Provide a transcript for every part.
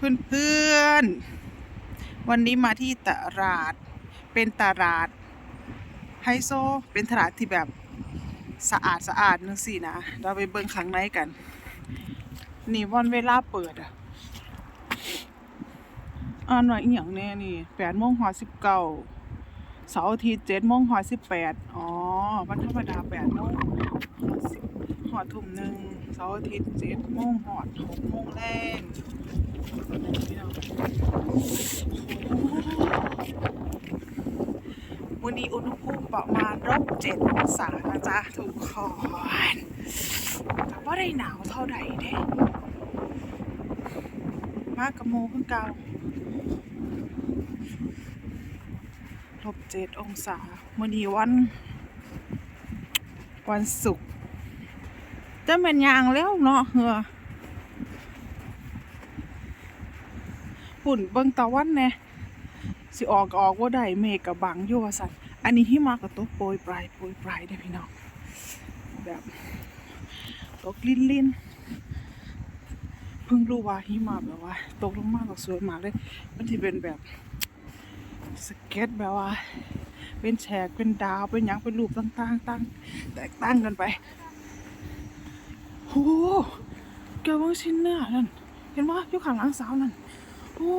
เพื่อนเพื่อนๆวันนี้มาที่ตลาด เป็นตลาดไฮโซ เป็นตลาดที่แบบสะอาดสะอาดนึงสินะ เราไปเบิ่งข้างในกัน นี่วันเวลาเปิดอะอ่านว่าอีหยังแน่นี่แปดโมงหอสิบเก้าเสาร์อาทิตย์เจ็ดโมงหอสิบแปดอ๋อ วันธรรมดาแปดโมงหอสิบหอทุ่มหนึ่งเสาร์อาทิตย์เจ็ดโมงหอดหกโมงแรง วันนี้อุณหภูมิประมาณลบเจ็ดองศานะจ๊ะทุกคนแต่ว่าได้หนาวเท่าไหร่เด้มากกับโมเพิ่งเก่าลบเจ็ดองศามื่อนี้วัน วันศุกร์จะเป็นยางแล้วเนาะเหือ ฝุ่นเบิ่งตะวันแน่สิออกก็ออกว่าได้เมฆกับบังอยู่ว่าสันอันนี้หิมะกับตกโปรยปลายโปรยปลายได้พี่น้องแบบตกลิ้นลิ้นเพิ่งรู้ว่าหิมะแบบว่า ตกลงมาก็สวยมากเลยมันที่เป็นแบบสเก็ตแบบว่า เป็นแฉกเป็นดาวเป็นยังเป็นรูปต่างๆต่างแตกต่างกันไปโอ้แกว่าชิ้นเนื้อนั่นเห็นว่าอยู่ข้างหลังสาวนั่น โอ้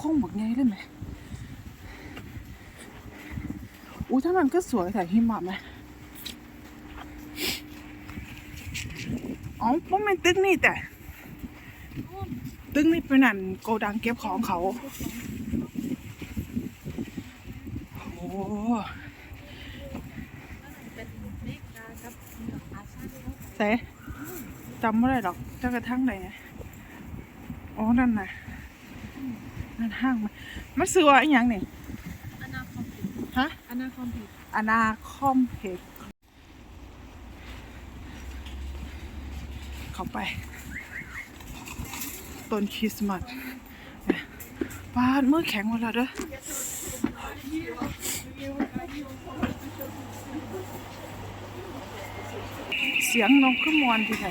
คงบักไงเลยไหมอู้ถ้ามันก็สวยแต่หิมะไหมอ๋อว่ามันตึกนี่แต่ ตึ้งนี่เป็นนั่นโกดังเก็บของเขา โอ้เสจำไม่ได้หรอกจ้ากระทั่งไหนอ๋อ นั่นน่ะ นั่นห้างมันมันซื้อว่าอีหย่างนี่อนาคอมพิวฮะอนาคอมพิวอนาคอมเพกเข้าไปต้นคริสต์มาสเนี่ยบ้านมือแข็งหมดแล้วเด้อเสียงนกขึ้นมวนที่ไหน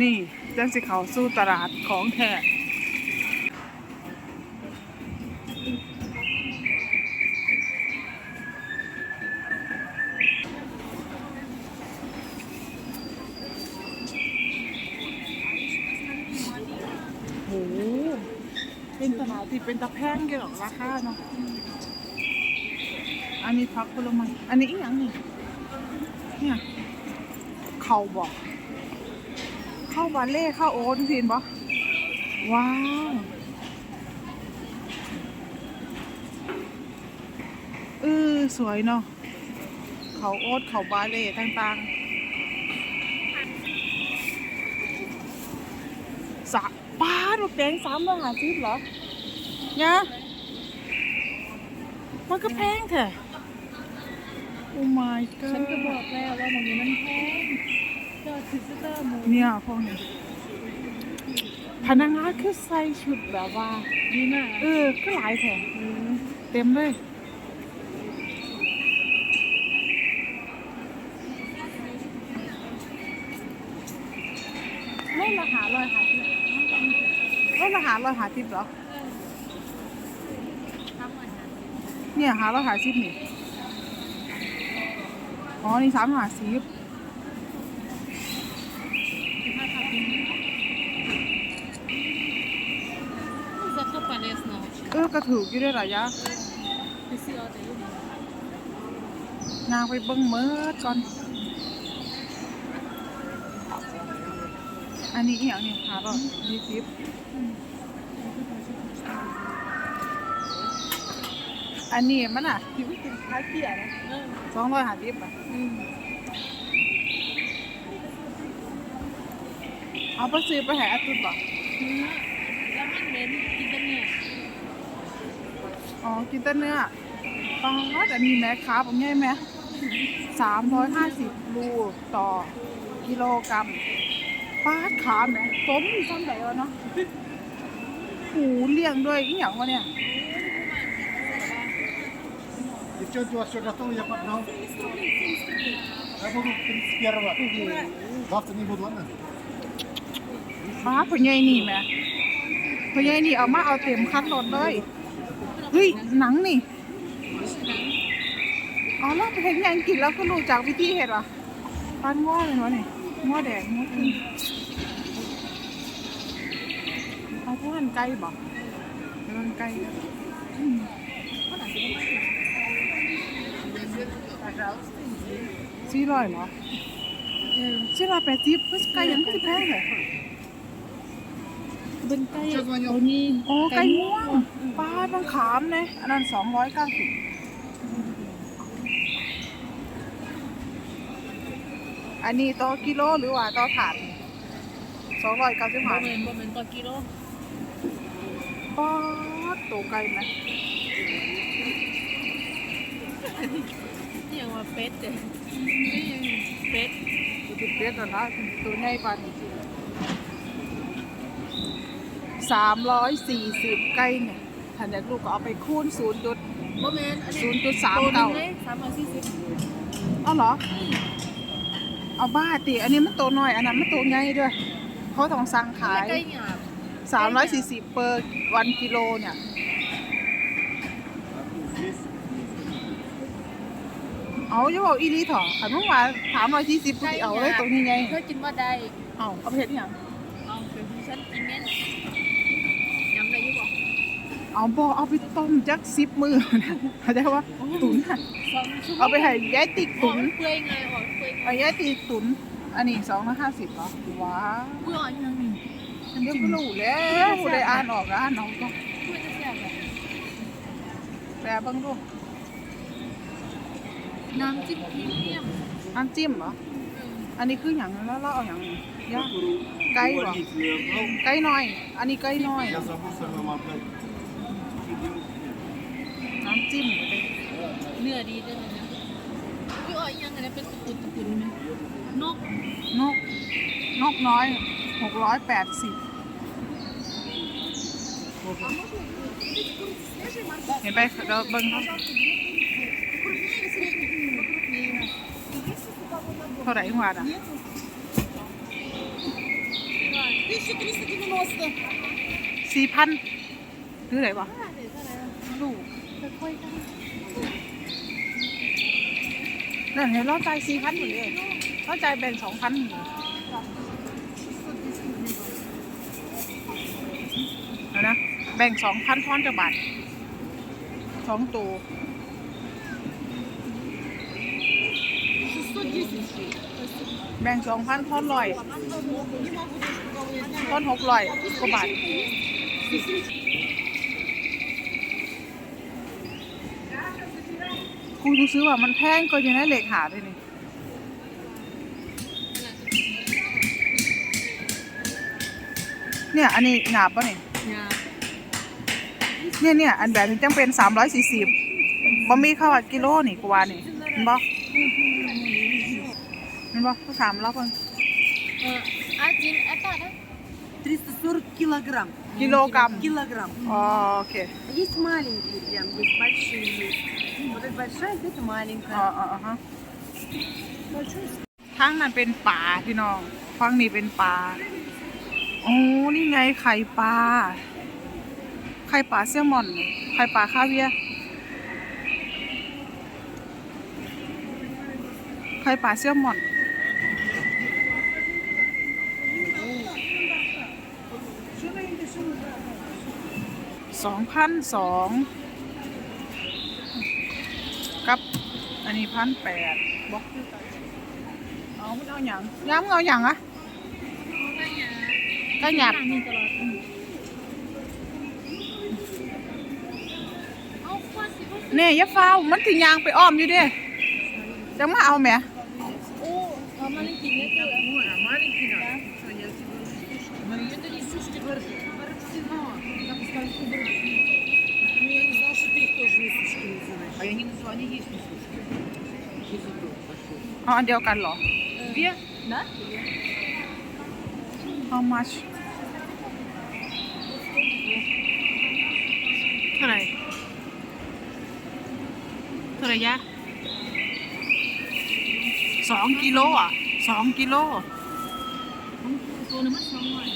นี่จังสิเขาสู้ตลาดของแท้โหเป็นตลาด ที่เป็นตะแพงเกี่ยวกับราคาเนาะอันนี้พักผลไม้อันนี้อีหยังนี่เนี่ยเขาบอกเข้าบาเล่เข้าโอ๊ตพีนปะว้าวเออสวยเนาะเขาโอ๊ตเขาบาเล่ต่างๆสะป้าดอกแดงสามร้อยห้าสิบเหรอ เนี่ยมันก็แพงเถอะโอ้ my god ฉันก็บอกแล้วว่ามันมีมันแพงจอดซิสเตอร์หมูเนี่ยพวกนี้พนักงานคือใส่ชุดแบบว่า ดีมากเออก็หลายแถมเต็มเลยไม่ราคาเลยค่ะที่ว่าราหารเราหาทิปเหรอ ทำเหมือนกัน เนี่ยหาเราหาทิปนี่ อ๋อ นี่สามหาสิบถ้าทำเป็นจะเข้าไปเลสเนาะเออกระถูกอยู่ด้วยเหรอยะไปซื้อเอาแต่ยุ่งนางไปเบิ้งเมิดก่อน อันนี้อีกอย่างนี่หาเรายี่สิบ อันนี้มันอะที่วิกินคล้ายเกียนะเออสองร้อยหาสิบอะอืมเอาไปซื้อไปให้อาตุดบ่เนื้อแล้วมันเน้นกินแต่เนี่ยอ๋อ กินแต่เนื้อปลาแต่มีแม่ค้าผมง่ายไหมสามร้อยห้าสิบรูต่อกิโลกรัมปลาดขาแม่ต้มซ้ำไหนวะเนาะหูเลี้ยงด้วยอีหยังวะเนี่ย Девчонки, у вас все готово, я погнал. Я буду 31 Завтра не буду, ладно? ปลาเป็นไงนี่แม่ พอยายนี่เอามาเอาเต็มคันรถเลยเฮ้ยหนังนี่เอาแล้วไปเห็นยังกินแล้วก็รู้จักวิธีเห็ดวะปานง้อเลยวะนี่ง้อแดงง้อขึ้นเอาทอดไก่บอกทอดไก่อืม สี่ร้อยเหรอสี่ร้อยแปดสิบก็ไก่ยังไม่แพงเลยเป็นไก่ตัวนี้โอ้ไก่ม่วงปลาบังขามเลยอันนั้นสองร้อยเก้าสิบอันนี้ต่อกิโลหรือว่าต่อถาดสองร้อยเก้าสิบบ่ห้าแม่นบ่แม่นต่อกิโลปอดตัวไก่ไหมนี่ ยังว่าเป็ดเด้นี่ยังเป็ดตัวติดเป็ดอะนะตัวใหญ่ปานสามร้อยสี่สิบไก่เนี่ยถ้าเด็กลูกก็เอาไปคูณศูนย์จุดบ่แม่นอันนี้ศูนย์จุดสามตัวหนึเก้างเลย340อ๋อเหรอ เอาบ้าติอันนี้มันตัวน้อย อันนั้นมันตัวใหญ่ด้วย เขาต้องสั่งขายไก่หยาบสามร้อยสี่สิบเปอร์วันกิโลเนี่ย เอาอย่าบอกอีหลีเถอะขันเมื่อวานถามร้อยสี่สิบกูสิเอาเลยตัวนี้ไงเคยกินบ่ได้เอาเอาไปเห็ดอหย่างเอาเป็นที่ฉันกินแม่นยำได้อยู่บ่เอาบอเอาไปต้มจักซิบมือนะเข้าใจว่าตุ๋นน่ะสองชั่วโมงเอาไปให้ยายติกตุ๋ตุ๋นนเปื่อยไงออกเปื่อยเอายายติกตุ๋นอันนี้สองร้อยห้าสิบเหรอว้าวเปื่อยยังนี่เดี๋ยวก็รู้แล้วผู้ใดอ่านออกก็อ่านออกก็เพื่อจะแซ่บแบบแปลเบ้างดู น้ำจิ้มพรีเมียมน้ำจิ้มเหรอ อันนี้คืออย่างแล้วเราเอาอย่างไย่างไก่หรอ ไก่หน่อย อันนี้ไก่หน่อย น้ำจิ้มเนื้อดีด้วยนะพี่อ้อยยังไงนะเป็นตะกุดตะกุดไหมนก นก นกน้อยหกร้อยแปดสิบเห็นไปเราเบิ้งเขา เท่าไหร่หัวอะ 1390. สี่พันหรืออะไรวะลูกนั่นเห็นเราจ่ายสี่พันอยู่เลยเราจ่ายแบ่งสองพันนะแบ่งสองพันทอนจะบาทสองตัว แบ่งสองพันทอนร้อยทอนหกร้อยกว่าบาทกูรู้ซื้อว่ามันแพงก็ยังได้เหล็กหาด้วยนี่เนี่ย อันนี้หนาบป่ะเนี่ยเนี่ยเนี่ยอันแบบนี้จังเป็นสามร้อยสี่สิบบ่มีข้าวกิโลนี่กว่านี่เห็นบ่ เห็นบ่เขาถามเราเพิ่น เอออาจินแอปเปิ้ลนะ 340 килограмм. Килограмм. Килограмм. อ๋อโอเค Есть маленькие прям, есть большие. есть. Вот это большая, это อ๋อ маленькая. อ๋ออ๋อฮะทั้งนั้นเป็นป่าพี่น้องฟังนี่เป็นป่าโอ้นี่ไงไข่ปลา ไข่ปลาแซลมอน ไข่ปลาคาเวียร์ไข่ปลาแซลมอน สองพันสองกับ อันนี้พันแปดบล็อกเอามันเอาหยัางย้ำเอาหยัางอะก็หยับเนี่ยย่าเฝ้ามันถึงยางไปอ้อมอยู่ดิจะมาเอาไหมมันกิะเกินดที่ะมัอะ Барбсино. Я поставлю Барбсино. Ну, я не знала, что ты их тоже несушки называешь. А я не называла, они есть несушки. Большой. เอาอันเดียวกันเหรอ Две? Да? how much เท่าไหร่เท่าไหร่ยะสองกิโลอ่ะสองกิโล ตัวนึงมันสองร้อย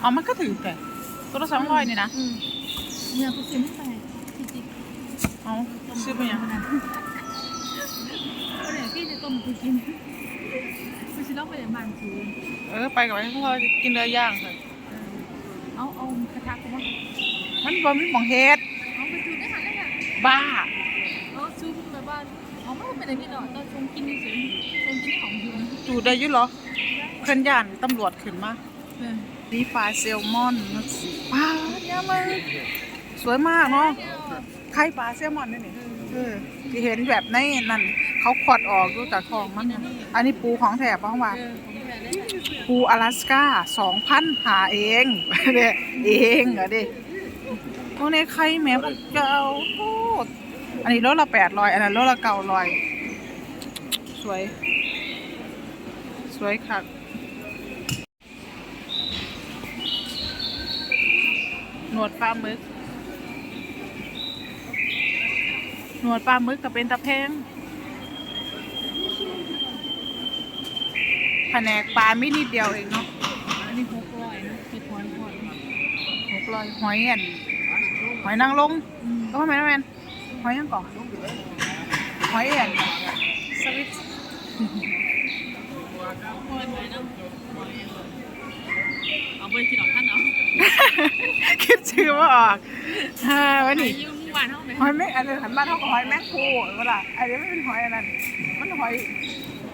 เอามันก็ถือแต่ตัวละสองร้อยนี่นะอืมเนี่ยกูซื้อไม่ไปจริงเอาซื้อไปยังๆก็เลยพี่จะต้มกูกินกูจะต้องไปเรียนบ้านกูเออไปกับไอ้พวกเราจะกินเนื้อย่างเลยเอาเอากระทะกูมามันบ่มีหมองเฮ็ดเอาไปจูได้ค่ะได้ค่ะบ้าเอาซื้อมาบ้านเอาไม่เป็นอะไรนี่หรอกตอนชงกินเฉยๆชงกินของอยู่จูได้อยุเหรอเพื่อนย่านตำรวจขึ้นมา นี่ปลาแซลมอนนะสิว้าเนี่ยมันสวยมากเนาะไข่ปลาแซลมอนนี่นี่เออที่เห็นแบบในนั่นเขาขวดออกดูจากทองมันนะอันนี้ปูของแถบบ้างว่าปูอลาสก้าสองพันหาเองเนี่ยเองเหรอดิโอ้ในไข่แม่พวกเจ้าโคตรอันนี้โลละแปดร้อยอันนั้นโลละเก้าร้อย สวย สวยค่ะหน วดปลาหมึก หนวดปลาหมึกก็เป็นตะแพงแผนกปลาไม่นิดเดียวเองเนาะ อันนี้หกร้อยนะเจ็ดร้อยพอดหกร้อยหอยอันหอยนางรมก็ไม่แม่นแม่นหอยยังก่อนหอยอันสวิตพอดไหมนะเอาไปกินหรอท่านเอา คิดชื่อว่าออกฮ่าวันนี้ยืมหวานเท่าไหร่หอยแม่อันนี้หันบ้านเขาก็หอยแมงภูเวลาอันนี้ไม่เป็นหอยอันนั้นมันหอย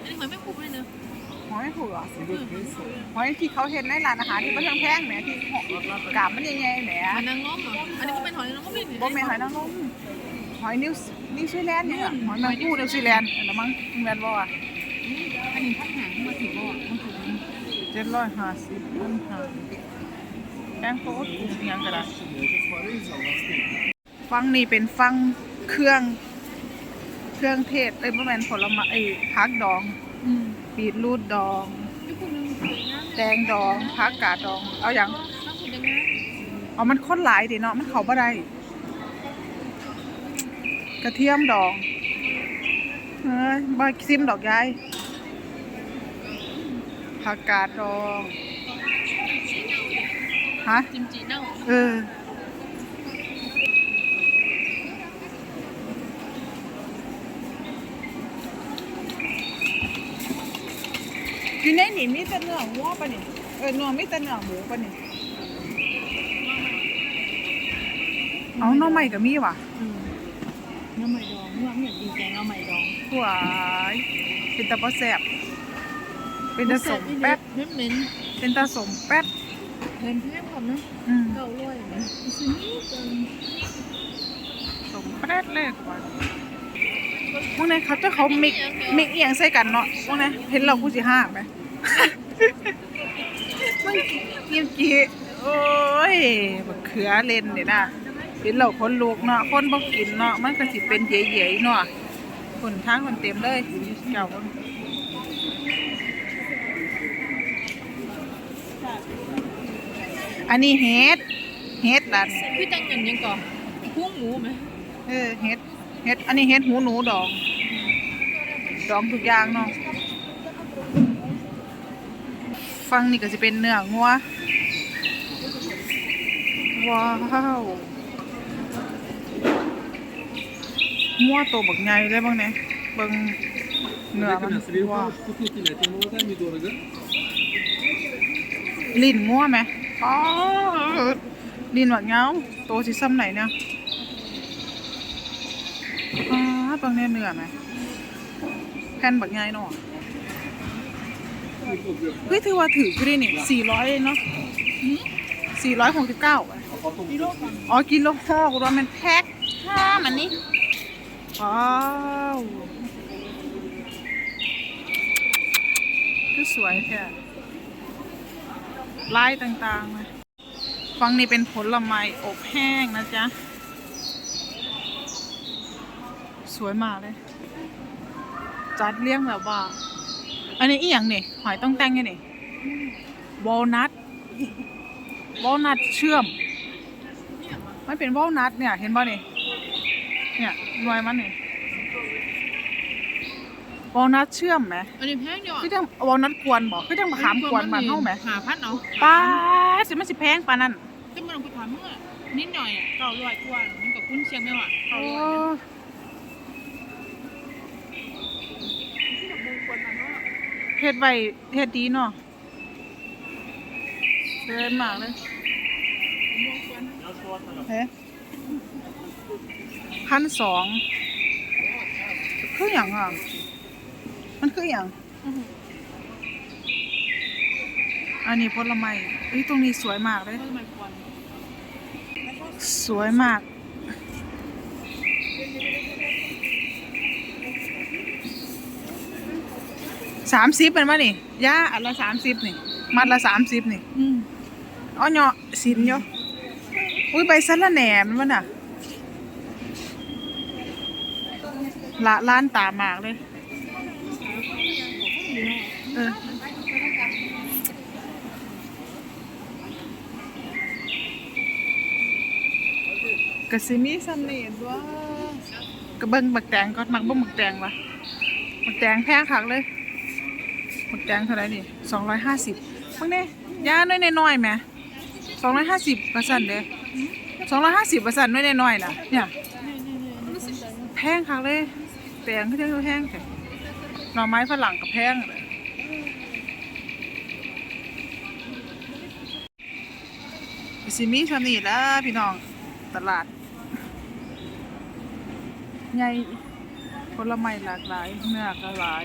อันนี้เหมือนไม่คุ้มเลยเนอะหอยแมงภูเหรอหอยที่เขาเห็นในร้านอาหารที่มันแพงๆแหมที่กาบมันใหญ่ๆแหมหอยนางรมเหรออันนี้ก็เป็นหอยนางรมไม่หนีบ่แม่นหอยนางรมหอยนิวซีนิวซีแลนด์เนี่ยหอยแมงภูนิวซีแลนด์อันนั้นมั้งแม่นบ่อะอันนี้พันหางมาถึงบ่อมันถึงเจ็ดร้อยห้าสิบพันห้า แพงโคตรอิหยังก็ได้ฟังนี่เป็นฟังเครื่อง เครื่องเทศเอ้ยบ่แม่นผลไม้ไอ้ผักดองอืมบีทรูทดองทุกคนสวยงามแตงดองผักกาดดอง เอาอย่างน้ำผุดยังไงเอามันข้นหลายดิเนาะมันเข้าบ่ได้กระเทียมดองเอ้ยบ่ซิมดอกยายผักกาดดอง ฮะจิมจีเน่าเอออยู่ในนี่มีแต่เนื้อวัวปะนี่เออเนื้อมีแต่เนื้อหมูปะนี่เอาหน้อใหม่ก็มีว่ะอืมน้ำใหม่ดองว่าไม่อยากกินแกงเอาใหม่ดองหวายเป็นตาปลาแสบเป็นตาสมแป๊ดเน้นเน้นเป็นตาสมแป๊ด เน้นแพงก่อนนะอืมเก้าร้อยนะซื้อนี่เกินสมแป๊ดเลยกว่าพวกนี้เขาจะเขามิกมิกเอียงใส่กันเนาะพวกนี้เห็นเรากูสิห้าไหมมันเกี่ยวกี้โอ้ยบักเขือเล่นเนี่ยนะเห็นเราคนลูกเนาะคนบ่กินเนาะมันก็สิเป็นเย่ๆเนาะคนทางคนเต็มเลยเจ้าคน อันนี้เฮดเฮดนั่นคือจังเงินยังก่อนหูหมูไหมเออเฮดเฮดอันนี้เฮดหูหนูดองดองทุกอย่างเนาะฟังนี่ก็จะเป็นเนื้องัวว้าวงัวตัวบักใหญ่เลยบ้างเนี่ยบางเนื้อมันว้าลิ้นงัวไหม อ๋อลิ้นบักเงาโตสิซ้ำไหนเนี่ยอ๋อบางเนี่ยเนื้อไหมแผ่นบักใหญ่เนาะเฮ้ยถือว่าถือก็ได้นี่สี่ร้อยเนาะสี่ร้อยหกสิบเก้าอ๋อกิโลหกรวมเป็นแพ็คห้ามันนี่ว้าวคือสวยแค่ ลายต่างๆเลยฟังนี่เป็นผลไม้อบแห้งนะจ๊ะ สวยมากเลย จัดเรียงแบบว่า อันนี้อีหยังนี่หอยต้องแต่งไงนี่วอลนัทวอลนัทเชื่อมไม่เป็นวอลนัทเนี่ย เห็นป่ะนี่เนี่ยหน่วยมันนี่ว วอลนัทเชื่อมไหมอันนี้แพงเดียวคือจังวอลนัทกวนบอกคือจังมะขามกวนบ้านเฮาไหมหาพันเอาป้าดสิมันสิแพงปานนั้นแต่มันกูถามเมื่อนิดหน่อยอะเก้าร้อยกว่ามันกับคุณเชียงไม่หว่ะเก้าโอ้ร้อยนะเฮ็ดไว้เฮ็ดดีเนาะเดินมากเลยเฮ้พันสองคืออย่างอะมัน คืออย่างอันนี้ผลไม้เอ้ยตรงนี้สวยมากเลยเมื่อมันกวนสวยมาก สามสิบเป็นมานี่ย่าอันละสามสิบนี่ มัดละสามสิบนี่อืมอ๋อเนาะสินอยู่อุ้ยใบสะระแหน่มันมันอะละล้านตามากเลย เออก็สีมีสนียดว่ากระเบิ้งบักแตงก็มักบ่บักแตงวะบักแตงแพงคักเลยบักแตงเท่าไหร่นี่สองร้อยห้าสิบมึงเนี่ยย่าน้อยน้อยไหมสองร้อยห้าสิบประสันเด้สองร้อยห้าสิบประสันน้อยน้อยน่ะเนี่ยแพงคักเลยแตงก็จะแพงแต่ หน่อไม้ฝรั่งกับแพงเลยสิมีชนิดแล้วพี่น้องตลาดใหญ่ผลไม้หลากหลายเนื้อก็หลาย